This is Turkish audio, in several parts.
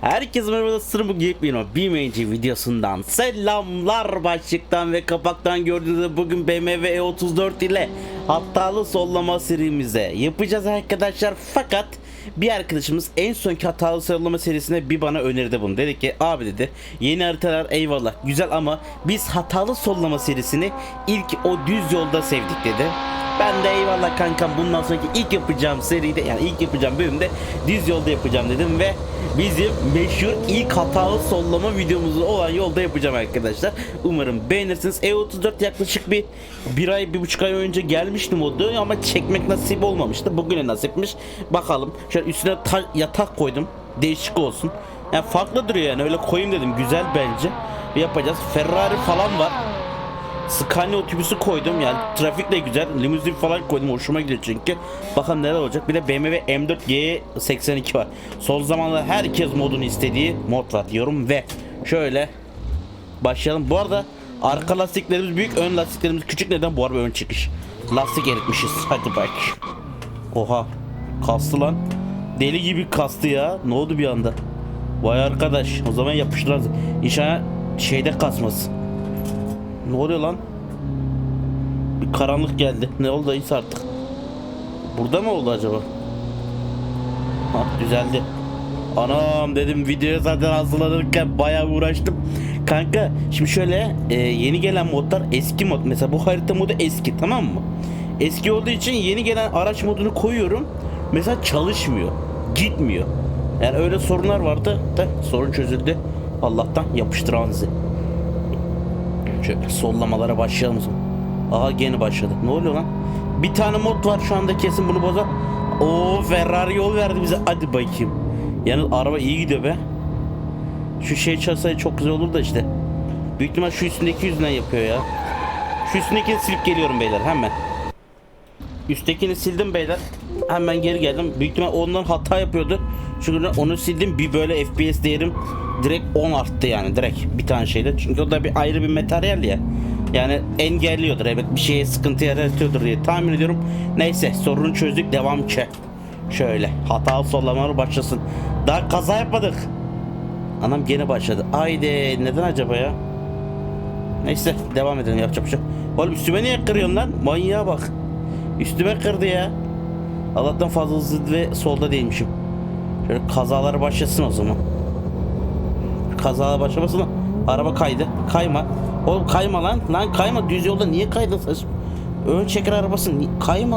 Herkese merhaba sırrı bu yepyeni o BMC videosundan selamlar başlıktan ve kapaktan gördüğünüz bugün BMW E34 ile hatalı sollama serimize yapacağız arkadaşlar. Fakat bir arkadaşımız en sonki hatalı sollama serisine bir bana öneride bunu. Dedi ki abi dedi yeni haritalar eyvallah güzel ama biz hatalı sollama serisini ilk o düz yolda sevdik dedi ben de eyvallah kankam bundan sonraki ilk yapacağım seride yani ilk yapacağım bölümde düz yolda yapacağım dedim ve bizim meşhur ilk hatalı sollama videomuzu olan yolda yapacağım arkadaşlar. Umarım beğenirsiniz. E34 yaklaşık bir bir ay bir buçuk ay önce gelmişti modu ama çekmek nasip olmamıştı. Bugüne nasipmiş. Bakalım. Şöyle üstüne ta- yatak koydum. Değişik olsun. Yani farklı duruyor yani öyle koyayım dedim. Güzel bence. Yapacağız. Ferrari falan var. Scania otobüsü koydum. Yani trafik de güzel. Limuzin falan koydum. Hoşuma gidiyor çünkü. Bakalım neler olacak. Bir de BMW M4 G82 var. Son zamanlarda herkes modunu istediği mod var diyorum ve şöyle başlayalım. Bu arada arka lastiklerimiz büyük ön lastiklerimiz küçük. Neden? Bu araba ön çıkış. Lastik eritmişiz hadi bak. Oha. Kastı lan. Deli gibi kastı ya. Ne oldu bir anda? Vay arkadaş. O zaman yapıştırırız İnşallah şeyde kasmasın ne oluyor lan? Bir karanlık geldi. Ne oldu dayısı artık? Burada mı oldu acaba? Ha düzeldi. Anam dedim videoya zaten hazırlanırken bayağı uğraştım. Kanka şimdi şöyle e, yeni gelen modlar eski mod. Mesela bu harita modu eski tamam mı? Eski olduğu için yeni gelen araç modunu koyuyorum. Mesela çalışmıyor. Gitmiyor. Yani öyle sorunlar vardı da sorun çözüldü. Allah'tan yapıştıranızı. Şöyle sollamalara başlayalım o zaman. Aha gene başladı. Ne oluyor lan? Bir tane mod var şu anda kesin bunu bozar. Oo Ferrari yol verdi bize. Hadi bakayım. Yani araba iyi gidiyor be. Şu şey çalsaydı çok güzel olur da işte. Büyük ihtimal şu üstündeki yüzünden yapıyor ya. Şu üstündekini silip geliyorum beyler hemen. Üsttekini sildim beyler. Hemen geri geldim. Büyük ihtimal ondan hata yapıyordu. Çünkü onu sildim bir böyle FPS değerim direkt 10 arttı yani direkt bir tane şeyde. Çünkü o da bir ayrı bir materyal ya. Yani engelliyordur evet bir şeye sıkıntı yaratıyordur diye tahmin ediyorum. Neyse sorunu çözdük devam ki. Şöyle hatalı sollamalar başlasın. Daha kaza yapmadık. Anam gene başladı. Haydi neden acaba ya? Neyse devam edelim yapacak bir şey. Oğlum üstüme niye kırıyorsun lan? Manyağa bak. Üstüme kırdı ya. Allah'tan fazla hızlı ve solda değilmişim. Şöyle kazalar başlasın o zaman. Kazalar başlamasın. Araba kaydı. Kayma. Oğlum kayma lan. Lan kayma. Düz yolda niye kaydın saçım? Ön çeker arabası. Ni- Kayma.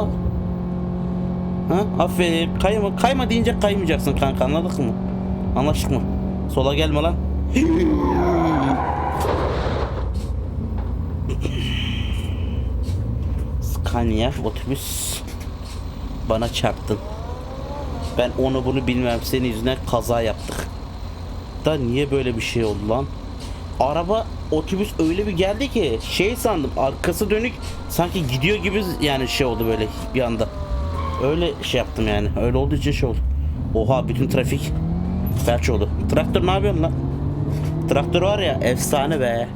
Ha? Aferin. Kayma. Kayma deyince kaymayacaksın kanka. Anladık mı? Anlaştık mı? Sola gelme lan. Scania otobüs bana çarptın. Ben onu bunu bilmem senin yüzünden kaza yaptık. Da niye böyle bir şey oldu lan? Araba otobüs öyle bir geldi ki şey sandım arkası dönük sanki gidiyor gibi yani şey oldu böyle bir anda. Öyle şey yaptım yani. Öyle olduğu için şey oldu. Oha bütün trafik felç oldu. Traktör ne yapıyorsun lan? Traktör var ya efsane be.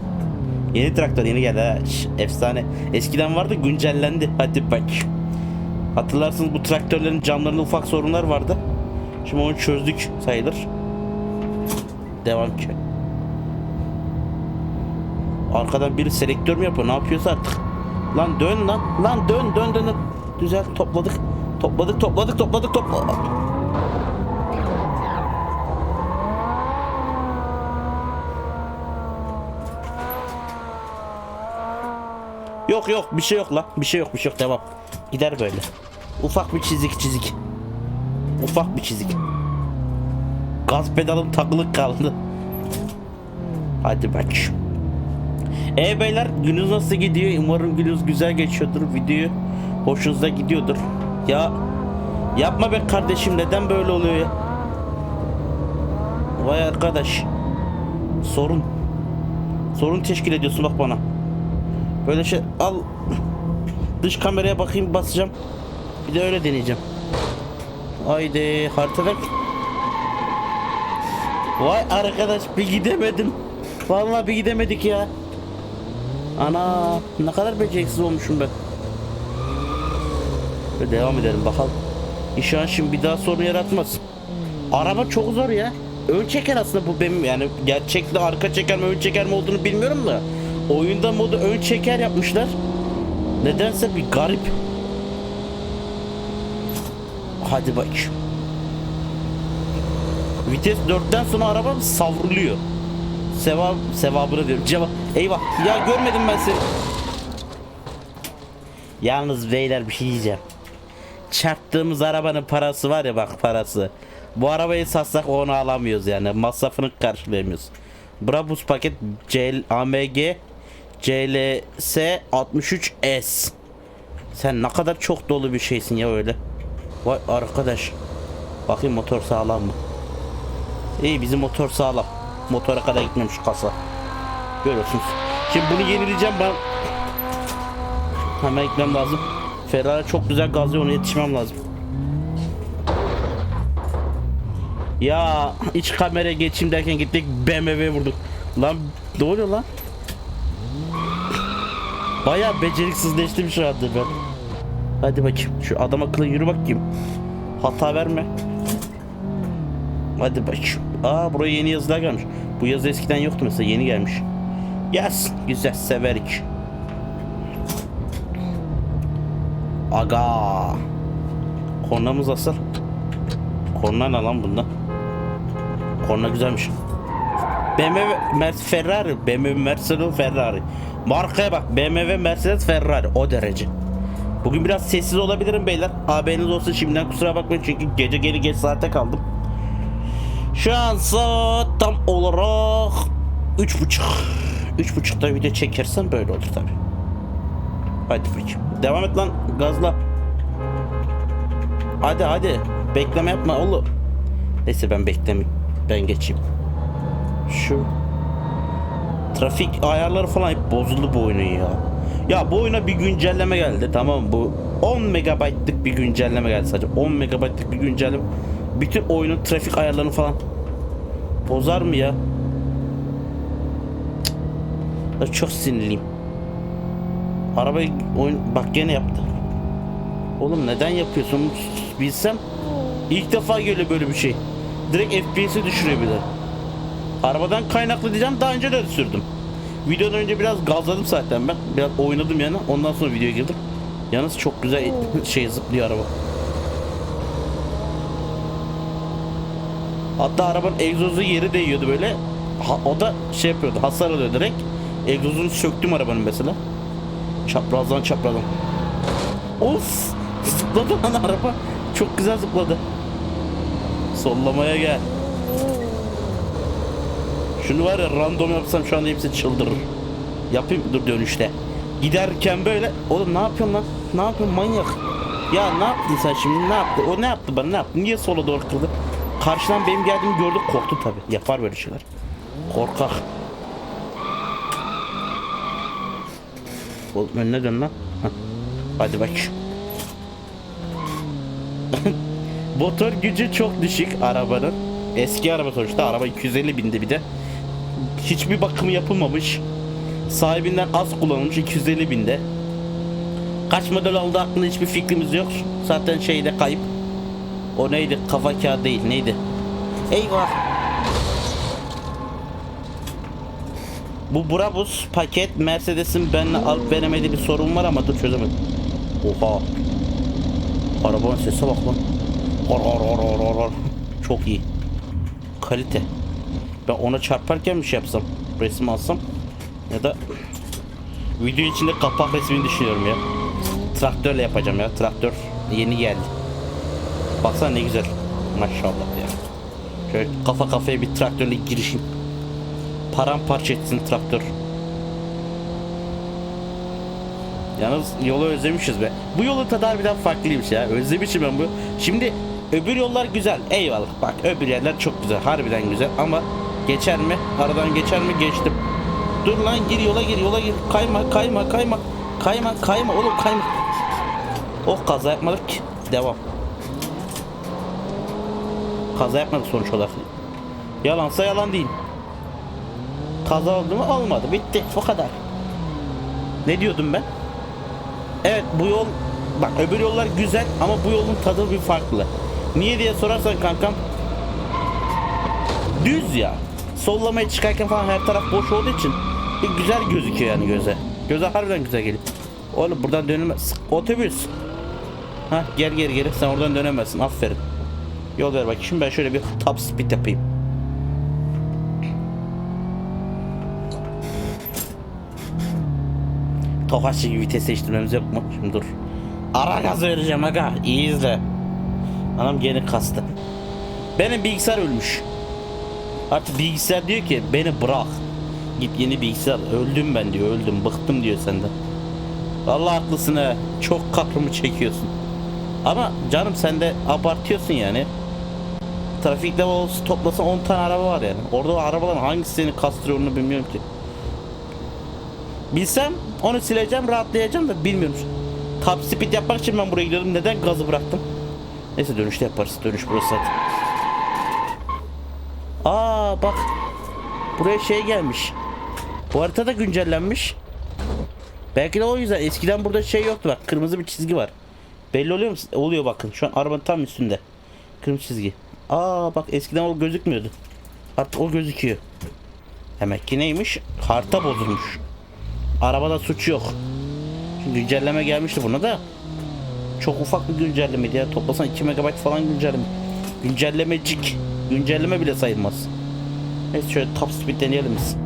Yeni traktör yeni geldi ha. Efsane. Eskiden vardı güncellendi. Hadi bak. Hatırlarsınız bu traktörlerin camlarında ufak sorunlar vardı. Şimdi onu çözdük sayılır. Devam ki. Arkadan biri selektör mü yapıyor? Ne yapıyorsa artık. Lan dön lan. Lan dön dön dön. dön. Güzel topladık. Topladık topladık topladık topladık. Yok yok bir şey yok lan. Bir şey yok bir şey yok devam. Gider böyle. Ufak bir çizik çizik. Ufak bir çizik. Gaz pedalım takılı kaldı. Hadi bak. E beyler gününüz nasıl gidiyor? Umarım gününüz güzel geçiyordur. Video hoşunuza gidiyordur. Ya yapma be kardeşim neden böyle oluyor ya? Vay arkadaş. Sorun. Sorun teşkil ediyorsun bak bana. Böyle şey al. Dış kameraya bakayım basacağım. Bir de öyle deneyeceğim. Haydi haritada. Vay arkadaş bir gidemedim. Vallahi bir gidemedik ya. Ana ne kadar beceriksiz olmuşum ben. Ve devam edelim bakalım. İnşallah şimdi bir daha sorun yaratmaz. Araba çok zor ya. ön çeker aslında bu benim yani gerçekte arka çeker mi ön çeker mi olduğunu bilmiyorum da oyunda modu ön çeker yapmışlar. Nedense bir garip. Hadi bakayım. Vites 4'ten sonra araba savruluyor. Sevap, sevabını diyorum. Cevap. Eyvah. Ya görmedim ben seni. Yalnız beyler bir şey diyeceğim. Çarptığımız arabanın parası var ya bak parası. Bu arabayı satsak onu alamıyoruz yani. Masrafını karşılayamıyoruz. Brabus paket CL, AMG CLS 63S. Sen ne kadar çok dolu bir şeysin ya öyle. Vay arkadaş. Bakayım motor sağlam mı? İyi bizim motor sağlam. Motora kadar gitmemiş kasa. Görüyorsunuz. Şimdi bunu yenileyeceğim ben. Hemen gitmem lazım. Ferrari çok güzel gazlıyor ona yetişmem lazım. Ya iç kameraya geçeyim derken gittik BMW vurduk. Lan ne oluyor lan? Baya beceriksizleştim şu anda ben. Hadi bakayım şu adam akıllı yürü bakayım. Hata verme. Hadi bakayım. Aa buraya yeni yazılar gelmiş. Bu yazı eskiden yoktu mesela yeni gelmiş. Yes güzel severik. Aga. Kornamız asıl. Korna ne lan bunda? Korna güzelmiş. BMW, Mercedes, Ferrari, BMW, Mercedes, Ferrari. Markaya bak, BMW, Mercedes, Ferrari. O derece. Bugün biraz sessiz olabilirim beyler. Haberiniz olsun şimdiden kusura bakmayın çünkü gece geri geç saate kaldım. Şu an saat tam olarak üç buçuk. Üç buçukta video çekersen böyle olur tabi. Hadi bakayım. Devam et lan gazla. Hadi hadi. Bekleme yapma oğlum. Neyse ben beklemeyeyim. Ben geçeyim. Şu trafik ayarları falan hep bozuldu bu oyunun ya. Ya bu oyuna bir güncelleme geldi tamam? Bu 10 megabaytlık bir güncelleme geldi sadece. 10 megabaytlık bir güncelleme. Bütün oyunun trafik ayarlarını falan bozar mı ya? Cık. Çok sinirliyim. Arabayı oyun bak gene yaptı. Oğlum neden yapıyorsun? Bilsem ilk defa geliyor böyle bir şey. Direkt FPS'i düşürüyor bir de. Arabadan kaynaklı diyeceğim daha önce de sürdüm. Videodan önce biraz gazladım zaten ben. Biraz oynadım yani. Ondan sonra videoya girdim. Yalnız çok güzel şey zıplıyor araba. Hatta arabanın egzozu yeri değiyordu böyle. Ha- o da şey yapıyordu. Hasar alıyor direkt. Egzozunu söktüm arabanın mesela. Çaprazdan çaprazdan. Of! Zıpladı lan araba. Çok güzel zıpladı. Sollamaya gel. Şunu var ya random yapsam şu anda hepsi çıldırır. Yapayım dur dönüşte. Giderken böyle oğlum ne yapıyorsun lan? Ne yapıyorsun manyak? Ya ne yaptın sen şimdi ne yaptı? O ne yaptı bana ne yaptı? Niye sola doğru kırdı? Karşıdan benim geldiğimi gördü korktu tabi. Yapar böyle şeyler. Korkak. Oğlum önüne dön lan. Hah. Hadi bak. Motor gücü çok düşük arabanın. Eski araba sonuçta. Araba 250 binde bir de. Hiçbir bakımı yapılmamış. Sahibinden az kullanılmış 250 binde. Kaç model olduğu hakkında hiçbir fikrimiz yok. Zaten şeyde kayıp. O neydi? Kafa kağıdı değil. Neydi? Eyvah. Bu Brabus paket Mercedes'in benimle alıp veremediği bir sorun var ama dur çözemedim. Oha. Arabanın sesine bak lan. Hor hor hor hor hor. Çok iyi. Kalite. Ben ona çarparken bir şey yapsam. Resim alsam. Ya da video içinde kapak resmini düşünüyorum ya. Traktörle yapacağım ya. Traktör yeni geldi. Baksana ne güzel. Maşallah ya. Şöyle kafa kafaya bir traktörle girişim. Paramparça etsin traktör. Yalnız yolu özlemişiz be. Bu yolun tadı harbiden farklıymış ya. Özlemişim ben bu. Şimdi öbür yollar güzel. Eyvallah. Bak öbür yerler çok güzel. Harbiden güzel ama geçer mi? Aradan geçer mi? Geçtim. Dur lan gir yola gir yola gir. Kayma kayma kayma. Kayma kayma oğlum kayma. Oh kaza yapmadık ki. Devam. Kaza yapmadık sonuç olarak. Yalansa yalan değil. Kaza oldu mu? Olmadı. Bitti. O kadar. Ne diyordum ben? Evet bu yol bak öbür yollar güzel ama bu yolun tadı bir farklı. Niye diye sorarsan kankam düz ya. Sollamaya çıkarken falan her taraf boş olduğu için bir güzel gözüküyor yani göze. Göze harbiden güzel geliyor. Oğlum buradan dönülmez. Otobüs. Ha gel geri geri sen oradan dönemezsin aferin. Yol ver bak şimdi ben şöyle bir top speed yapayım. Tokaççı gibi vites değiştirmemiz yok mu? Şimdi dur. Ara gaz vereceğim aga. İyi izle. Anam gene kastı. Benim bilgisayar ölmüş. Artık bilgisayar diyor ki beni bırak. Git yeni bilgisayar. Öldüm ben diyor. Öldüm. Bıktım diyor senden. Vallahi haklısın he. Çok kahrımı çekiyorsun. Ama canım sen de abartıyorsun yani. Trafikte olsun toplasan 10 tane araba var yani. Orada o arabaların hangisi seni kastırıyor onu bilmiyorum ki. Bilsem onu sileceğim rahatlayacağım da bilmiyorum. Top speed yapmak için ben buraya gidiyordum. Neden gazı bıraktım? Neyse dönüşte yaparız. Dönüş burası zaten. Aa bak. Buraya şey gelmiş. Bu harita da güncellenmiş. Belki de o yüzden eskiden burada şey yoktu bak. Kırmızı bir çizgi var. Belli oluyor mu? Oluyor bakın. Şu an arabanın tam üstünde. Kırmızı çizgi. Aa bak eskiden o gözükmüyordu. Artık o gözüküyor. Demek ki neymiş? Harita bozulmuş. Arabada suç yok. Şimdi güncelleme gelmişti buna da. Çok ufak bir güncellemeydi ya. Toplasan 2 MB falan güncelleme. Güncellemecik. Güncelleme bile sayılmaz. Neyse şöyle top speed deneyelim biz.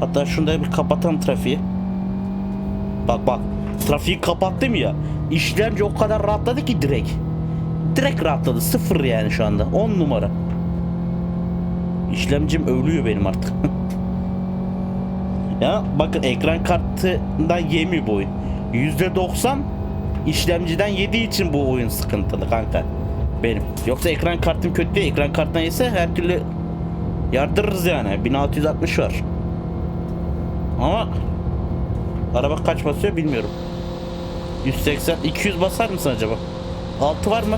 Hatta şunu da bir kapatalım trafiği. Bak bak. Trafiği kapattım ya. İşlemci o kadar rahatladı ki direkt. Direkt rahatladı. Sıfır yani şu anda. 10 numara. İşlemcim ölüyor benim artık. ya bakın ekran kartından yemiyor bu oyun. %90 işlemciden yediği için bu oyun sıkıntılı kanka. Benim. Yoksa ekran kartım kötü değil. Ekran kartından yese her türlü yardırırız yani. 1660 var. Ama araba kaç basıyor bilmiyorum. 180 200 basar mısın acaba? 6 var mı?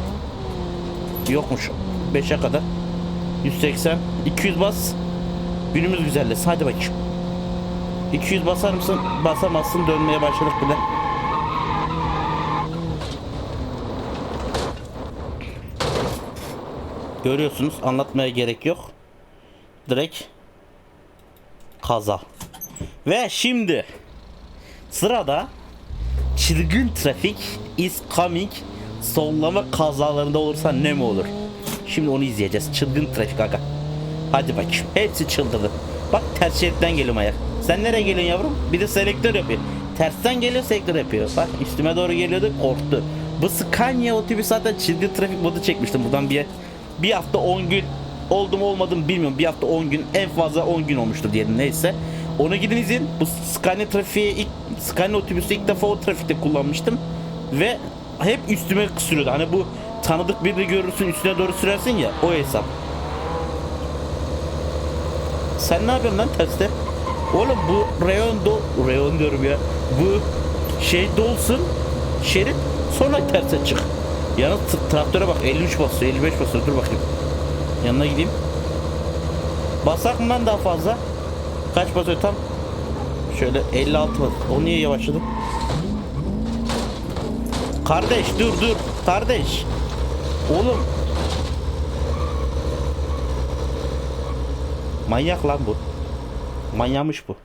Yokmuş. 5'e kadar. 180 200 bas. Günümüz güzelleşsin. Hadi bakayım. 200 basar mısın? Basamazsın. Dönmeye başladık bile. Görüyorsunuz. Anlatmaya gerek yok. Direkt kaza. Ve şimdi sırada çılgın trafik is coming sollama kazalarında olursa ne mi olur? Şimdi onu izleyeceğiz. Çılgın trafik aga. Hadi bakayım. Hepsi çıldırdı. Bak ters şeritten geliyorum ayak. Sen nereye geliyorsun yavrum? Bir de selektör yapıyor. Tersten geliyor selektör yapıyor. Bak üstüme doğru geliyordu korktu. Bu Scania otobüs zaten çılgın trafik modu çekmiştim. Buradan bir bir hafta 10 gün oldu mu olmadı mı bilmiyorum. Bir hafta 10 gün en fazla 10 gün olmuştur diyelim neyse. Onu gidin izleyin. Bu Scania trafiği ilk Scania otobüsü ilk defa o trafikte kullanmıştım. Ve hep üstüme sürüyordu. Hani bu tanıdık birini görürsün üstüne doğru sürersin ya o hesap. Sen ne yapıyorsun lan terste? Oğlum bu reyon do reyon diyorum ya. Bu şey dolsun şerit sonra terse çık. Yalnız traktöre bak 53 basıyor 55 basıyor dur bakayım. Yanına gideyim. Basak mı ben daha fazla? Kaç basıyor tam? Şöyle 56 bas. O niye yavaşladı? Kardeş dur dur. Kardeş. Oğlum. Manyak lan bu. Manyamış bu.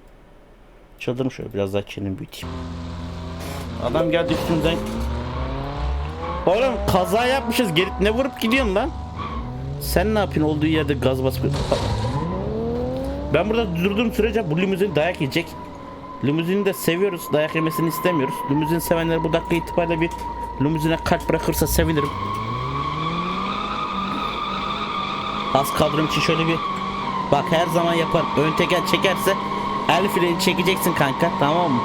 Çıldırmış şöyle biraz daha kendimi büyüteyim. Adam geldi üstümden. Oğlum kaza yapmışız. Geri ne vurup gidiyorsun lan? Sen ne yapıyorsun olduğu yerde gaz basıp ben burada durduğum sürece bu limuzin dayak yiyecek. Limuzini de seviyoruz. Dayak yemesini istemiyoruz. Limuzin sevenler bu dakika itibariyle bir limuzine kalp bırakırsa sevinirim. Az kaldırım için şöyle bir bak her zaman yapar. Ön teker çekerse el freni çekeceksin kanka tamam mı?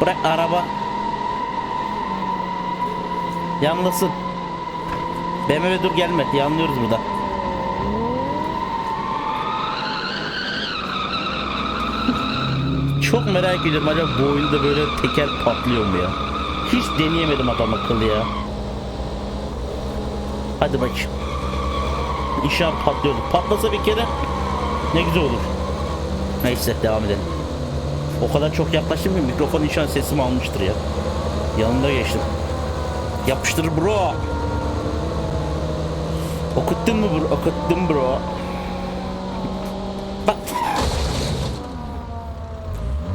Bırak araba yanlasın. BMW dur gelme yanlıyoruz burada. Çok merak ediyorum acaba bu oyunda böyle teker patlıyor mu ya? Hiç deneyemedim adam akıllı ya. Hadi bakayım. İnşallah patlıyordu. Patlasa bir kere ne güzel olur. Neyse devam edelim. O kadar çok yaklaştım ki mikrofon inşallah sesimi almıştır ya. Yanında geçtim. Yapıştır bro. Okuttun mu bro? Okuttum bro.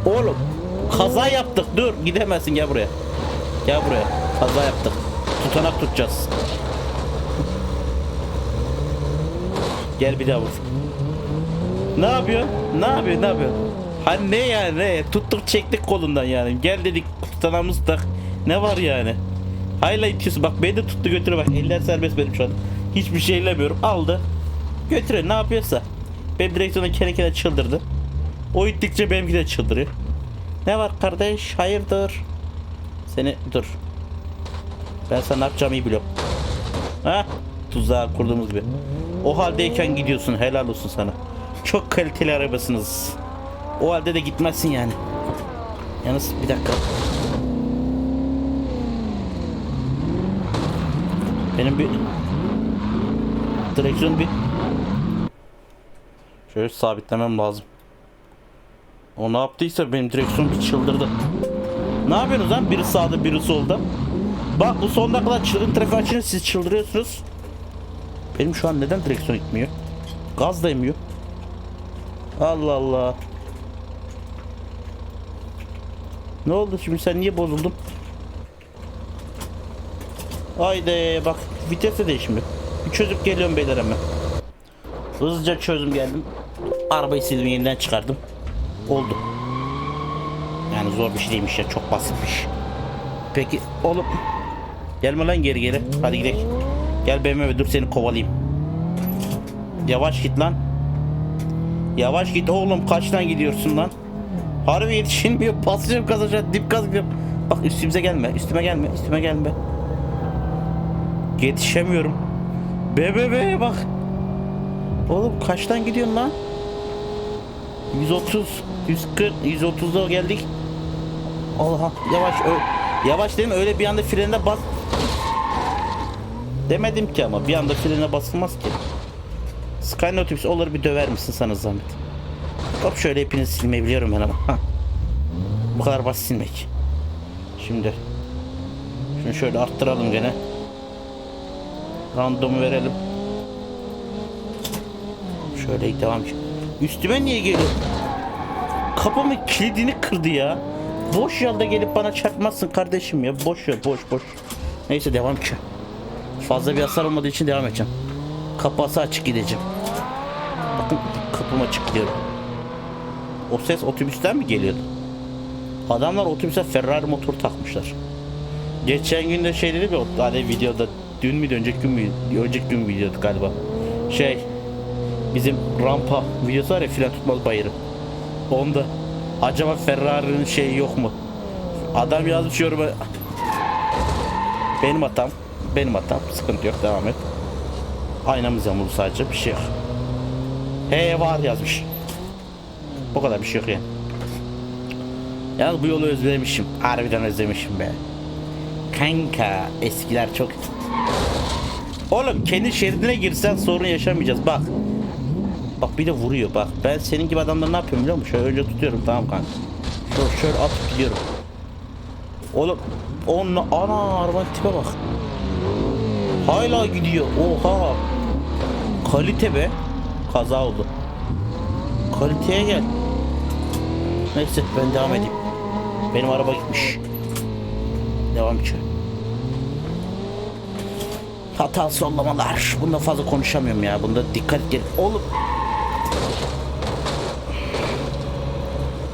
Oğlum kaza yaptık dur gidemezsin gel buraya. Gel buraya kaza yaptık. Tutanak tutacağız. Gel bir daha vur. Ne yapıyor? Ne yapıyor? Ne yapıyor? Hani ne yani? Ne? Tuttuk çektik kolundan yani. Gel dedik tutanağımız tak. Ne var yani? Hayla itiyorsun. Bak beni de tuttu götürüyor bak. Eller serbest benim şu an. Hiçbir şey elemiyorum. Aldı. Götürüyor ne yapıyorsa. Benim direksiyona kere kere çıldırdı. O ittikçe benimki de çıldırıyor. Ne var kardeş? Hayırdır? Seni dur. Ben sana ne yapacağımı iyi biliyorum. Ha? Tuzağı kurduğumuz gibi. O haldeyken gidiyorsun. Helal olsun sana. Çok kaliteli arabasınız. O halde de gitmezsin yani. Yalnız bir dakika. Benim bir direksiyon bir şöyle sabitlemem lazım. O ne yaptıysa benim direksiyon bir çıldırdı. Ne yapıyorsunuz lan? Biri sağda biri solda. Bak bu sonuna kadar çılgın trafik açınca siz çıldırıyorsunuz. Benim şu an neden direksiyon gitmiyor? Gaz da yemiyor. Allah Allah. Ne oldu şimdi sen niye bozuldun? Haydi bak vites de değişmiyor. Bir çözüp geliyorum beyler hemen. Hızlıca çözüm geldim. Arabayı sildim yeniden çıkardım. Oldu. Yani zor bir şey değilmiş ya çok basitmiş. Peki oğlum. Gelme lan geri geri. Hadi gidelim. Gel BMW dur seni kovalayayım. Yavaş git lan. Yavaş git oğlum kaçtan gidiyorsun lan? Harbi yetişilmiyor. Basacağım kazacağım. Dip gaz gidiyorum. Bak üstümüze gelme. Üstüme gelme. Üstüme gelme. Yetişemiyorum. BBB bak. Oğlum kaçtan gidiyorsun lan? 130, 140, 130'da geldik. Allah yavaş yavaş dedim öyle bir anda frene bas. Demedim ki ama bir anda frene basılmaz ki. Skyline otobüs olur bir döver misin sana zahmet? Hop şöyle hepinizi silmeyi biliyorum ben ama. Bu kadar basit silmek. Şimdi şunu şöyle arttıralım gene. Random verelim. Şöyle devam. Üstüme niye geliyor? Kapımın kilidini kırdı ya. Boş yolda gelip bana çarpmazsın kardeşim ya. Boş yol, boş boş. Neyse devam ki. Fazla bir hasar olmadığı için devam edeceğim. Kapısı açık gideceğim. Bakın kapım açık diyorum. O ses otobüsten mi geliyordu? Adamlar otobüse Ferrari motor takmışlar. Geçen gün de şey dedi bir hani videoda dün müydü önceki gün müydü? Önceki gün videodu galiba. Şey bizim rampa videosu var ya filan tutmaz bayırı. Onda acaba Ferrari'nin şeyi yok mu? Adam yazmış yoruma. Benim hatam. Benim hatam. Sıkıntı yok. Devam et. Aynamız yamuldu sadece. Bir şey yok. He var yazmış. Bu kadar bir şey yok yani. Yalnız bu yolu özlemişim. Harbiden özlemişim be. Kanka eskiler çok... Oğlum kendi şeridine girsen sorun yaşamayacağız bak. Bak bir de vuruyor bak. Ben senin gibi adamları ne yapıyorum biliyor musun? Şöyle önce tutuyorum tamam kanka. Şöyle, şöyle atıp gidiyorum. Oğlum onunla ana arabanın tipe bak. Hala gidiyor. Oha. Kalite be. Kaza oldu. Kaliteye gel. Neyse ben devam edeyim. Benim araba gitmiş. Devam ki. Hata sollamalar. Bunda fazla konuşamıyorum ya. Bunda dikkat et. Oğlum.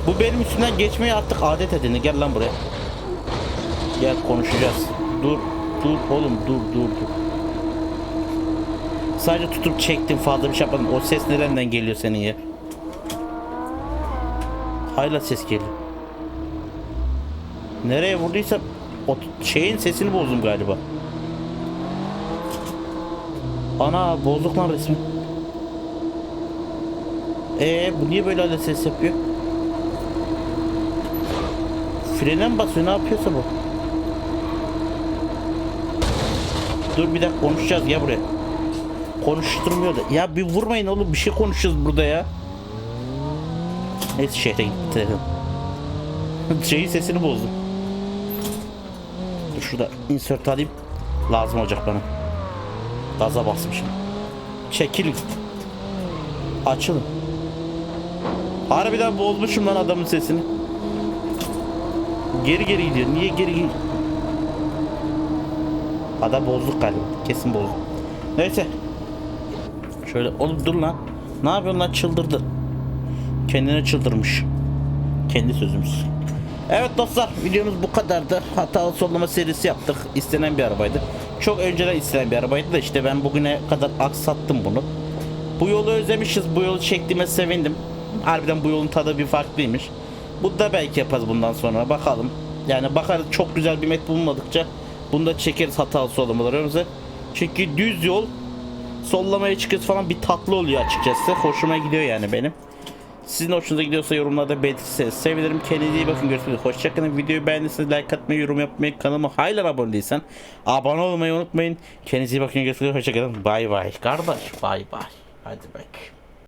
Bu benim üstünden geçmeyi artık adet edindi. Gel lan buraya. Gel konuşacağız. Dur. Dur oğlum dur dur dur. Sadece tutup çektim fazla bir şey yapmadım. O ses nereden geliyor senin ya? Hayla ses geliyor. Nereye vurduysam o şeyin sesini bozdum galiba. Ana bozduk lan resmi. Ee bu niye böyle hala ses yapıyor? Frene mi basıyor ne yapıyorsa bu? Dur bir dakika konuşacağız ya buraya. Konuşturmuyor da. Ya bir vurmayın oğlum bir şey konuşuyoruz burada ya. Neyse şehre gitti. Şeyin sesini bozdum. Dur şurada insert alayım. Lazım olacak bana. Gaza basmışım. Çekilin. Açılın. Harbiden bozmuşum lan adamın sesini. Geri geri gidiyor. Niye geri gidiyor? Adam bozduk galiba. Kesin bozduk. Neyse. Şöyle oğlum dur lan. Ne yapıyorsun lan çıldırdı. Kendine çıldırmış. Kendi sözümüz. Evet dostlar videomuz bu kadardı. Hatalı sollama serisi yaptık. İstenen bir arabaydı. Çok önceden istenen bir arabaydı da işte ben bugüne kadar aksattım bunu. Bu yolu özlemişiz. Bu yolu çektiğime sevindim. Harbiden bu yolun tadı bir farklıymış. Bu da belki yaparız bundan sonra. Bakalım. Yani bakarız çok güzel bir met bulmadıkça bunu da çekeriz hatalı sollamalarımızı. Çünkü düz yol sollamaya çıkıyoruz falan bir tatlı oluyor açıkçası. Hoşuma gidiyor yani benim. Sizin hoşunuza gidiyorsa yorumlarda belirtirseniz sevinirim. Kendinize iyi bakın. Görüşmek üzere. Hoşçakalın. Videoyu beğendiyseniz like atmayı, yorum yapmayı, kanalıma hala abone değilsen abone olmayı unutmayın. Kendinize iyi bakın. Görüşmek üzere. Hoşçakalın. Bay bay. Kardeş bay bay. Hadi bak.